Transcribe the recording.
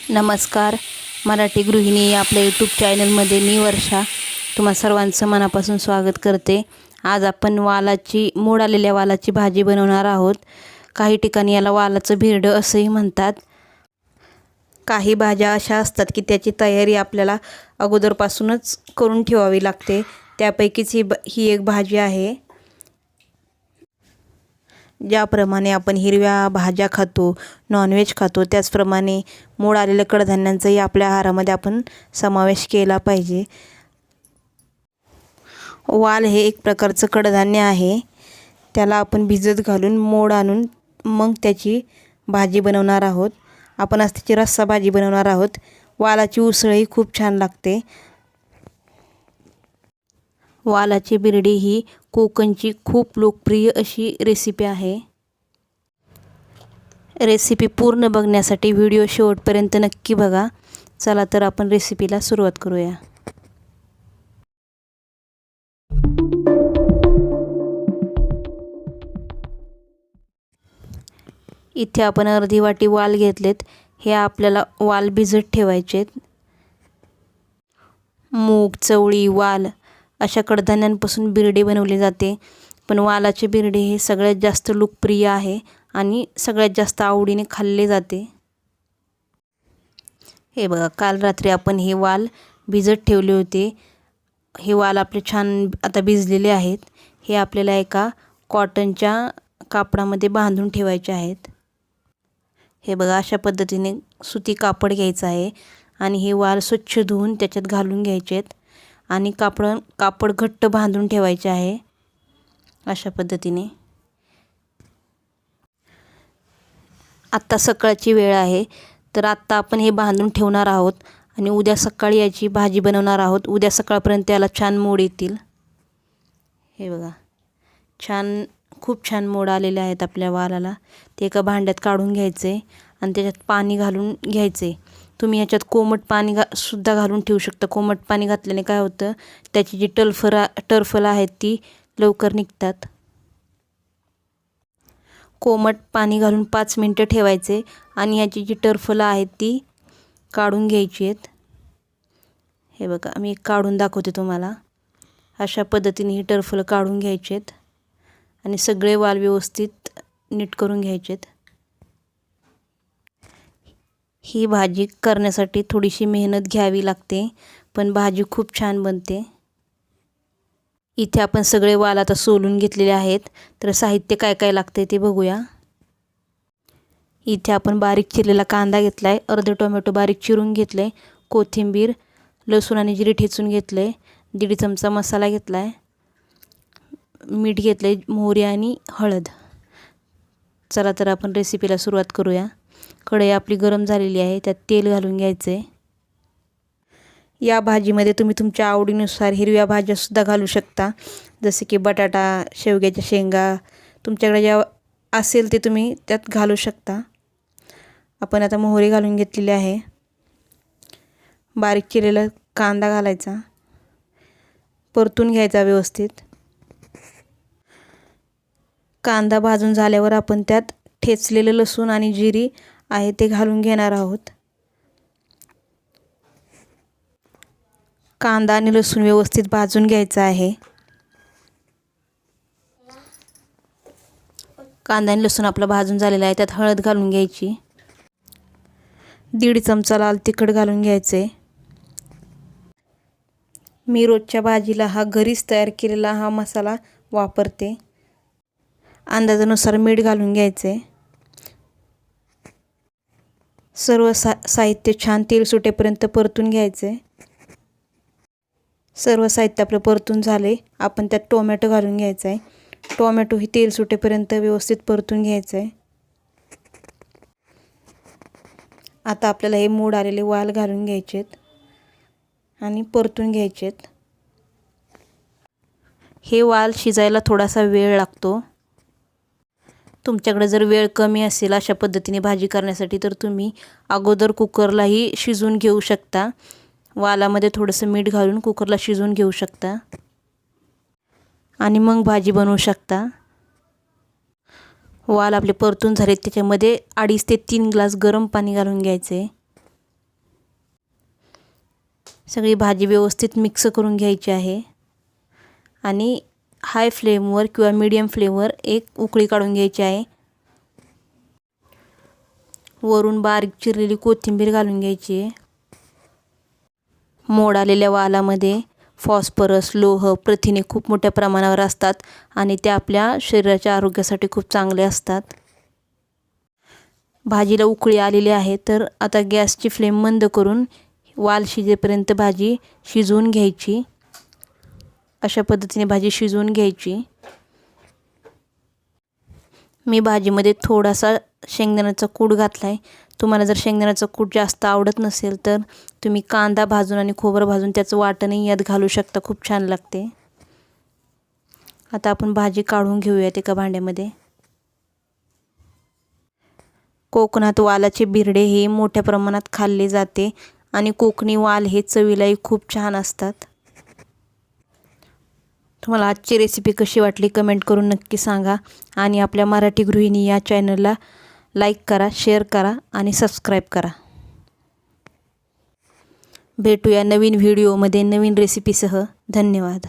नमस्कार. मराठी गृहिणी आपल्या यूट्यूब चॅनलमध्ये मी वर्षा. तुम्हा सर्वांचं मनापासून स्वागत करते. आज आपण वालाची मोड आलेल्या वालाची भाजी बनवणार आहोत. काही ठिकाणी याला वालाचं भिरडं असंही म्हणतात. काही भाज्या अशा असतात की त्याची तयारी आपल्याला अगोदरपासूनच करून ठेवावी लागते. त्यापैकीच ही ब ही एक भाजी आहे. ज्याप्रमाणे आपण हिरव्या भाज्या खातो नॉनव्हेज खातो त्याचप्रमाणे मूळ आलेल्या कडधान्यांचाही आपल्या आहारामध्ये आपण समावेश केला पाहिजे. वाल हे एक प्रकारचं कडधान्य आहे. त्याला आपण भिजत घालून मोड आणून मग त्याची भाजी बनवणार आहोत. आपण आज त्याची रस्सा भाजी बनवणार आहोत. वालाची उसळही खूप छान लागते. वालाची बिरडी ही कोकणची खूप लोकप्रिय अशी रेसिपी आहे. रेसिपी पूर्ण बघण्यासाठी व्हिडिओ शेवटपर्यंत नक्की बघा. चला तर आपण रेसिपीला सुरुवात करूया. इथे आपण अर्धी वाटी वाल घेतलेत. हे आपल्याला वाल भिजत ठेवायचेत. मूग चवळी वाल अशा कडधान्यांपासून बिर्डे बनवले जाते. पण वालाचे बिरडे हे सगळ्यात जास्त लोकप्रिय आहे आणि सगळ्यात जास्त आवडीने खाल्ले जाते. हे बघा काल रात्री आपण हे वाल भिजत ठेवले होते. हे वाल आपले छान आता भिजलेले आहेत. हे आपल्याला एका कॉटनच्या कापडामध्ये बांधून ठेवायचे आहेत. हे बघा अशा पद्धतीने सुती कापड घ्यायचं आहे आणि हे वाल स्वच्छ धुवून त्याच्यात घालून घ्यायचे आहेत. आणि कापड कापड घट्ट बांधून ठेवायचे आहे. अशा पद्धतीने. आत्ता सकाळची वेळ आहे. तर आत्ता आपण हे बांधून ठेवणार आहोत आणि उद्या सकाळी याची भाजी बनवणार आहोत. उद्या सकाळपर्यंत याला छान मोड येतील. हे बघा. छान खूप छान मोड आलेले आहेत आपल्या वालाला. ते एका भांड्यात काढून घ्यायचे आणि त्याच्यात पाणी घालून घ्यायचे. तुम्ही ह्याच्यात कोमट पाणी घा सुद्धा घालून ठेवू शकता. कोमट पाणी घातल्याने काय होतं त्याची जी टलफरा टर्फलं आहेत ती लवकर निघतात. कोमट पाणी घालून पाच मिनटं ठेवायचे आणि याची जी टर्फलं आहेत ती काढून घ्यायची आहेत. हे बघा मी काढून दाखवते तुम्हाला. अशा पद्धतीने ही टर्फलं काढून घ्यायची आहेत आणि सगळे वाल व्यवस्थित नीट करून घ्यायचे आहेत. ही भाजी करण्यासाठी थोडीशी मेहनत घ्यावी लागते पण भाजी खूप छान बनते. इथे आपण सगळे वाल आता सोलून घेतलेले आहेत तर साहित्य काय काय लागते ते बघूया. इथे आपण बारीक चिरलेला कांदा घेतला आहे अर्धे टोमॅटो बारीक चिरून घेतले कोथिंबीर लसूण आणि जिरे ठेचून घेतले दीड चमचा मसाला घेतला आहे मीठ घेतले मोहरी आणि हळद. चला तर आपण रेसिपीला सुरुवात करूया. कढई आपली गरम झालेली आहे त्यात तेल घालून घ्यायचे. या भाजीमध्ये तुम्ही तुमच्या आवडीनुसार हिरव्या भाज्यासुद्धा घालू शकता. जसे की बटाटा शेवग्याच्या शेंगा तुमच्याकडे ज्या असेल ते तुम्ही त्यात घालू शकता. आपण आता मोहरी घालून घेतलेली आहे. बारीक चिरलेला कांदा घालायचा. परतून घ्यायचा व्यवस्थित. कांदा भाजून झाल्यावर आपण त्यात ठेचलेलं लसूण आणि जिरी आहे ते घालून घेणार आहोत. कांदा आणि लसूण व्यवस्थित भाजून घ्यायचा आहे. कांदा आणि लसूण आपला भाजून झालेला आहे त्यात हळद घालून घ्यायची. दीड चमचा लाल तिखट घालून घ्यायचे. मी रोजच्या भाजीला हा घरीच तयार केलेला हा मसाला वापरते. अंदाजानुसार मीठ घालून घ्यायचे. सर्व सा साहित्य छान तेल सुटेपर्यंत परतून घ्यायचे. सर्व साहित्य आपलं परतून झाले. आपण त्यात टोमॅटो घालून घ्यायचा. आहे टोमॅटो ही तेल सुटेपर्यंत व्यवस्थित परतून घ्यायचं. आहे आता आपल्याला हे मूड आलेले वाल घालून घ्यायचेत आणि परतून घ्यायचेत. हे वाल शिजायला थोडासा वेळ लागतो. तुमच्याकडे जर वेळ कमी असेल अशा पद्धतीने भाजी करण्यासाठी तर तुम्ही अगोदर कुकरलाही शिजवून घेऊ शकता. वालामध्ये थोडंसं मीठ घालून कुकरला शिजवून घेऊ शकता. आणि मग भाजी बनवू शकता. वाल आपले परतून झाले त्याच्यामध्ये अडीच ते तीन ग्लास गरम पाणी घालून घ्यायचे. सगळी भाजी व्यवस्थित मिक्स करून घ्यायची आहे. आणि हाय फ्लेमवर किंवा मीडियम फ्लेमवर एक उकळी काढून घ्यायची आहे. वरून बारीक चिरलेली कोथिंबीर घालून घ्यायची आहे. मोड आलेल्या वालामध्ये फॉस्फरस लोह प्रथिने खूप मोठ्या प्रमाणावर असतात आणि ते आपल्या शरीराच्या आरोग्यासाठी खूप चांगले असतात. भाजीला उकळी आलेली आहे तर आता गॅसची फ्लेम मंद करून वाल शिजेपर्यंत भाजी शिजवून घ्यायची. अशा पद्धतीने भाजी शिजवून घ्यायची. मी भाजीमध्ये थोडासा शेंगदाण्याचा कूट घातला आहे तुम्हाला जर शेंगदाण्याचा कूट जास्त आवडत नसेल तर तुम्ही कांदा भाजून आणि खोबरं भाजून त्याचं वाटणही यात घालू शकता. खूप छान लागते. आता आपण भाजी काढून घेऊयात एका भांड्यामध्ये. कोकणात वालाचे बिरडे हे मोठ्या प्रमाणात खाल्ले जाते आणि कोकणी वाल हे चवीलाही खूप छान असतात. तुम्हाला आजची रेसिपी कशी वाटली कमेंट करून नक्की सांगा. आणि आपल्या मराठी गृहिणी या चॅनलला लाईक करा शेअर करा आणि सबस्क्राईब करा. भेटूया नवीन व्हिडिओमध्ये नवीन रेसिपीसह धन्यवाद.